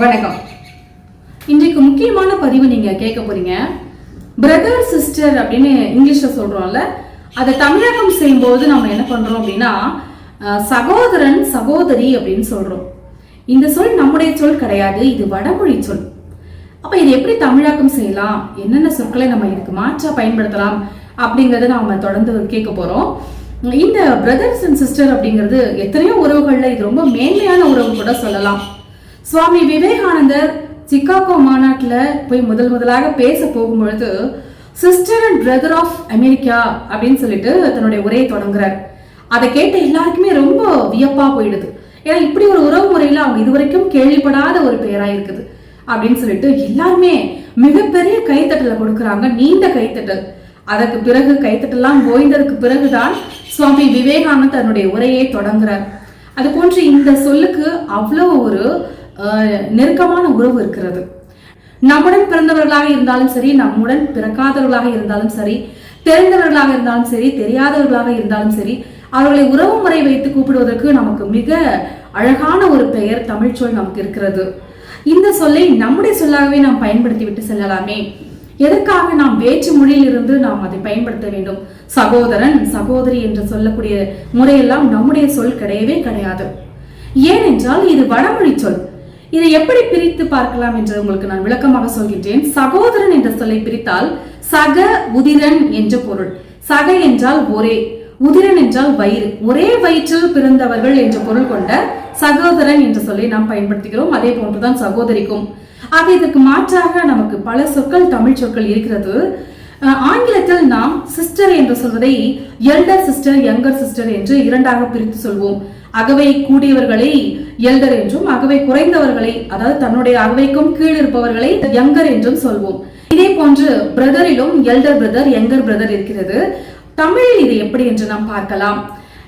வணக்கம். இன்றைக்கு முக்கியமான பதிவு நீங்க கேட்க போறீங்க. பிரதர் சிஸ்டர் அப்படின்னு இங்கிலீஷ்ல சொல்றோம்ல அதை தமிழகம் செய்யும்போது நம்ம என்ன பண்றோம் அப்படின்னா சகோதரன் சகோதரி அப்படின்னு சொல்றோம். இந்த சொல் நம்முடைய சொல் கிடையாது இது வடமொழி சொல். அப்ப இது எப்படி தமிழாக்கம் செய்யலாம்? என்னென்ன சொற்களை நம்ம இதுக்கு மாற்றா பயன்படுத்தலாம் அப்படிங்கறத நாம தொடர்ந்து கேட்க போறோம். இந்த பிரதர்ஸ் அண்ட் சிஸ்டர் அப்படிங்கிறது எத்தனையோ உறவுகள்ல இது ரொம்ப மேன்மையான உறவு கூட சொல்லலாம். சுவாமி விவேகானந்தர் சிக்காகோ மாநாட்டுல போய் முதல் முதலாக பேச போகும்பொழுது sister and brother of America அப்படின்னு சொல்லிட்டு தன்னுடைய உரையை தொடங்குறார். அதை கேட்ட எல்லாருக்குமே ரொம்ப வியப்பா போயிடுது. ஏன்னா இப்படி ஒரு உறவு முறையில அவங்க இதுவரைக்கும் கேள்விப்படாத ஒரு பெயராயிருக்குது அப்படின்னு சொல்லிட்டு எல்லாருமே மிகப்பெரிய கைத்தட்டலை கொடுக்குறாங்க. நீண்ட கைத்தட்டல். அதற்கு பிறகு கைத்தட்டெல்லாம் ஓய்ந்ததுக்கு பிறகுதான் சுவாமி விவேகானந்தர் தன்னுடைய உரையை தொடங்குறார். அது போன்று இந்த சொல்லுக்கு அவ்வளவு ஒரு நெருக்கமான உறவு இருக்கிறது. நம்முடன் பிறந்தவர்களாக இருந்தாலும் சரி நம்முடன் பிறக்காதவர்களாக இருந்தாலும் சரி தெரிந்தவர்களாக இருந்தாலும் சரி தெரியாதவர்களாக இருந்தாலும் சரி அவர்களை உறவு முறை வைத்து கூப்பிடுவதற்கு நமக்கு மிக அழகான ஒரு பெயர் தமிழ் சொல் நமக்கு இருக்கிறது. இந்த சொல்லை நம்முடைய சொல்லாகவே நாம் பயன்படுத்தி விட்டு செல்லலாமே. எதற்காக நாம் வேற்று மொழியிலிருந்து நாம் அதை பயன்படுத்த வேண்டும்? சகோதரன் சகோதரி என்று சொல்லக்கூடிய முறையெல்லாம் நம்முடைய சொல் கிடையவே கிடையாது. ஏனென்றால் இது வடமொழி சொல். இதை எப்படி பிரித்து பார்க்கலாம் என்று உங்களுக்கு நான் விளக்கமாக சொல்கின்றேன். சகோதரன் என்ற சொல்லை பிரித்தால் சக உதிரன் என்ற பொருள். சக என்றால் ஒரே உதிரன் என்றால் வயிறு. ஒரே வயிற்றில் பிறந்தவர்கள் என்ற பொருள் கொண்ட சகோதரன் என்ற சொல்லை நாம் பயன்படுத்துகிறோம். அதே போன்றுதான் சகோதரிக்கும். ஆக இதற்கு மாற்றாக நமக்கு பல சொற்கள் தமிழ் சொற்கள் இருக்கிறது. ஆங்கிலத்தில் நாம் சிஸ்டர் என்று சொல்வதை எல்டர் சிஸ்டர் யங்கர் சிஸ்டர் என்று இரண்டாக பிரித்து சொல்வோம். அகவை கூடியவர்களை எல்டர் என்றும் அகவை குறைந்தவர்களை அதாவது தன்னுடைய அகவைக்கும் கீழ் இருப்பவர்களை யங்கர் என்றும் சொல்வோம். இதே போன்று பிரதரிலும் எல்டர் பிரதர் யங்கர் பிரதர் இருக்கிறது. தமிழில் இது எப்படி என்று நாம் பார்க்கலாம்.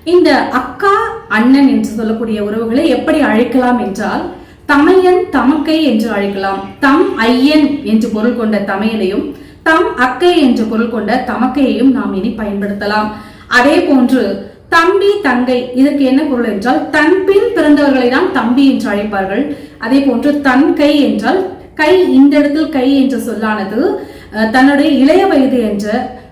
இந்த அக்கா அண்ணன் என்று சொல்லக்கூடிய உறவுகளை எப்படி அழைக்கலாம் என்றால் தமையன் தமக்கை என்று அழைக்கலாம். தம் ஐயன் என்று பொருள் கொண்ட தமையனையும் தம் அக்கை என்ற பொருள் கொண்ட தமக்கையையும் நாம் இனி பயன்படுத்தலாம். அதே போன்று தம்பி தங்கை இதற்கு என்ன பொருள் என்றால் தன் பின் பிறந்தவர்களை தான் தம்பி என்று அழைப்பார்கள். அதே போன்று தன் கை என்றால் கை இந்த இடத்தில் கை என்ற சொல்லானது அஹ், தன்னுடைய இளைய வயது என்ற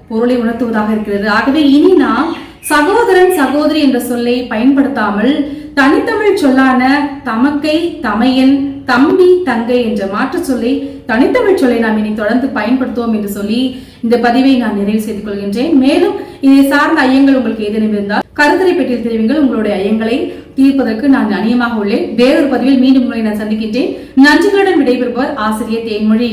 பொருளை உணர்த்துவதாக இருக்கிறது. ஆகவே இனி நாம் சகோதரன் சகோதரி என்ற சொல்லை பயன்படுத்தாமல் தனித்தமிழ் சொல்லான தமக்கை தமையன் தம்பி தங்கை என்ற மாற்ற சொல்லை தனித்தமிழ் சொல்லை நாம் இனி தொடர்ந்து பயன்படுத்துவோம் என்று சொல்லி இந்த பதிவை நான் நிறைவு செய்து கொள்கின்றேன். மேலும் இதை சார்ந்த ஐயங்கள் உங்களுக்கு ஏதேனும் இருந்தால் கருத்துரை பெற்றில் தெரிவிங்கள். உங்களுடைய ஐயங்களை தீர்ப்பதற்கு நான் அணியமாக உள்ளேன். வேறொரு பதிவில் மீண்டும் உங்களை நான் சந்திக்கின்றேன். நன்றிகளுடன் விடைபெறுபவர் ஆசிரியர் தேன்மொழி.